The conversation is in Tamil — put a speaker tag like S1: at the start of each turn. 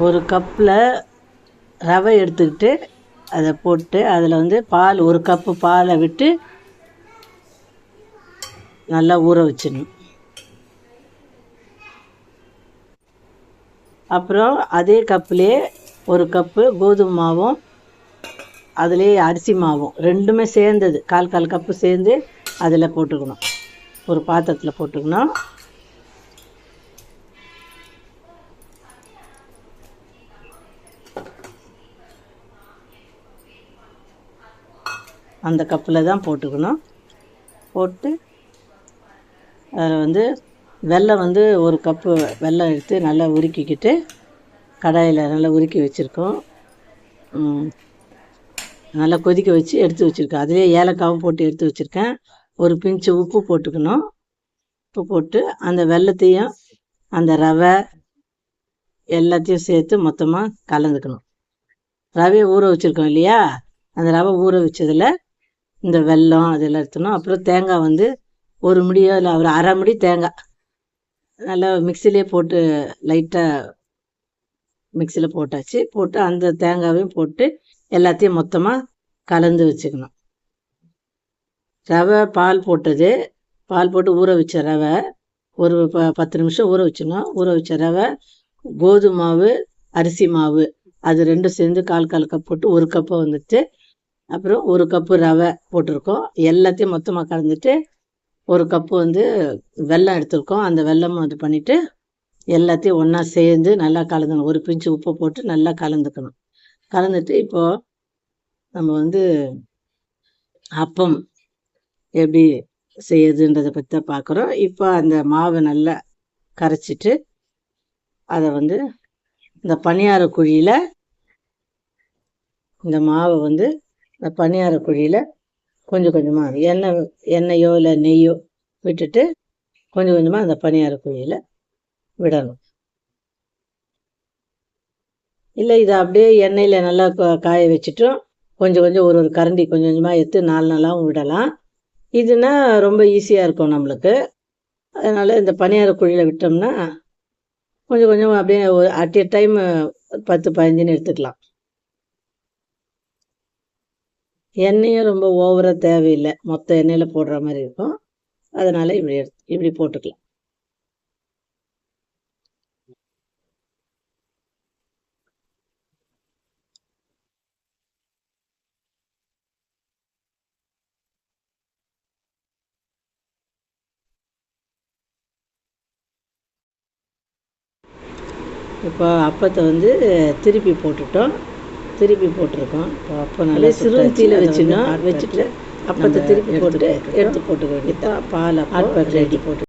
S1: ஒரு கப்பில் ரவை எடுத்துக்கிட்டு அதை போட்டு அதில் வந்து பால் ஒரு கப்பு பாலை விட்டு நல்லா ஊற வச்சிடணும். அப்புறம் அதே கப்புலேயே ஒரு கப்பு கோதுமை மாவும் அதுலேயே அரிசி மாவும் ரெண்டுமே சேர்ந்தது. கால் கால் கப்பு சேர்ந்து அதில் போட்டுக்கணும். ஒரு பாத்திரத்தில் போட்டுக்கணும். அந்த கப்பில் தான் போட்டுக்கணும். போட்டு அதில் வந்து வெல்லம் வந்து ஒரு கப்பு வெல்லம் எடுத்து நல்லா உருக்கிக்கிட்டு கடாயில் நல்லா உருக்கி வச்சுருக்கோம். நல்லா கொதிக்க வச்சு எடுத்து வச்சுருக்கேன். அதிலே ஏலக்காவும் போட்டு எடுத்து வச்சுருக்கேன். ஒரு பிஞ்சு உப்பு போட்டுக்கணும். உப்பு போட்டு அந்த வெல்லத்தையும் அந்த ரவை எல்லாத்தையும் சேர்த்து மொத்தமாக கலந்துக்கணும். ரவையை ஊற வச்சுருக்கோம் இல்லையா? அந்த ரவை ஊற வச்சதில் இந்த வெல்லம் அதெல்லாம் எடுத்துக்கணும் அப்புறம் தேங்காய் வந்து ஒரு முடியோ இல்லை ஒரு அரை முடி தேங்காய். நல்லா மிக்சிலே போட்டு லைட்டாக மிக்சியில் போட்டாச்சு. போட்டு அந்த தேங்காவையும் போட்டு எல்லாத்தையும் மொத்தமாக கலந்து வச்சுக்கணும். ரவை பால் போட்டது. பால் போட்டு ஊற வச்ச ரவை ஒரு ப பத்து நிமிஷம் ஊற வச்சுக்கணும் ஊற வச்ச ரவை கோதுமை மாவு அரிசி மாவு அது ரெண்டும் சேர்ந்து கால் கால் கப் போட்டு ஒரு கப்பை வந்துட்டு அப்புறம் ஒரு கப்பு ரவை போட்டிருக்கோம். எல்லாத்தையும் மொத்தமாக கலந்துட்டு ஒரு கப்பு வந்து வெல்லம் எடுத்திருக்கோம். அந்த வெல்லம் இது பண்ணிவிட்டு எல்லாத்தையும் ஒன்றா சேர்ந்து நல்லா கலந்துக்கணும். ஒரு பிஞ்சு உப்பு போட்டு நல்லா கலந்துக்கணும். கலந்துட்டு இப்போது நம்ம வந்து அப்பம் எப்படி செய்யுதுன்றதை பற்றி தான் பார்க்குறோம். இப்போ அந்த மாவை நல்லா கரைச்சிட்டு அதை வந்து இந்த பணியார குழியில் இந்த மாவை வந்து இந்த பணியார குழியில் கொஞ்சம் கொஞ்சமாக எண்ணெய் எண்ணெயோ இல்லை நெய்யோ விட்டுட்டு கொஞ்சம் கொஞ்சமாக அந்த பணியார குழியில் விடணும். இல்லை இதை அப்படியே எண்ணெயில் நல்லா காய வச்சுட்டும் கொஞ்சம் கொஞ்சம் ஒரு ஒரு கரண்டி கொஞ்சம் கொஞ்சமாக எடுத்து நாலு நாளாகவும் விடலாம். இதுனா ரொம்ப ஈஸியாக இருக்கும் நம்மளுக்கு. அதனால் இந்த பணியார குழியில் விட்டோம்னா கொஞ்சம் கொஞ்சம் அப்படியே ஒரு அட் எ டைம் பத்து பதினஞ்சுன்னு எடுத்துக்கலாம். எண்ணெயும் ரொம்ப ஓவராக தேவையில்லை. மொத்த எண்ணெயில் போடுற மாதிரி இருக்கும். அதனால் இப்படி எடுத்து இப்படி போட்டுக்கலாம். இப்போ அப்பத்தை வந்து திருப்பி போட்டுட்டோம். திருப்பி போட்டிருக்கோம். அப்போ நல்லா சிறுவத்தியில் வச்சுக்கணும் வச்சுட்டு அப்பத்தை திருப்பி போட்டு எடுத்து போட்டுக்க வேண்டியது. பால் பால் ரெடி போட்டு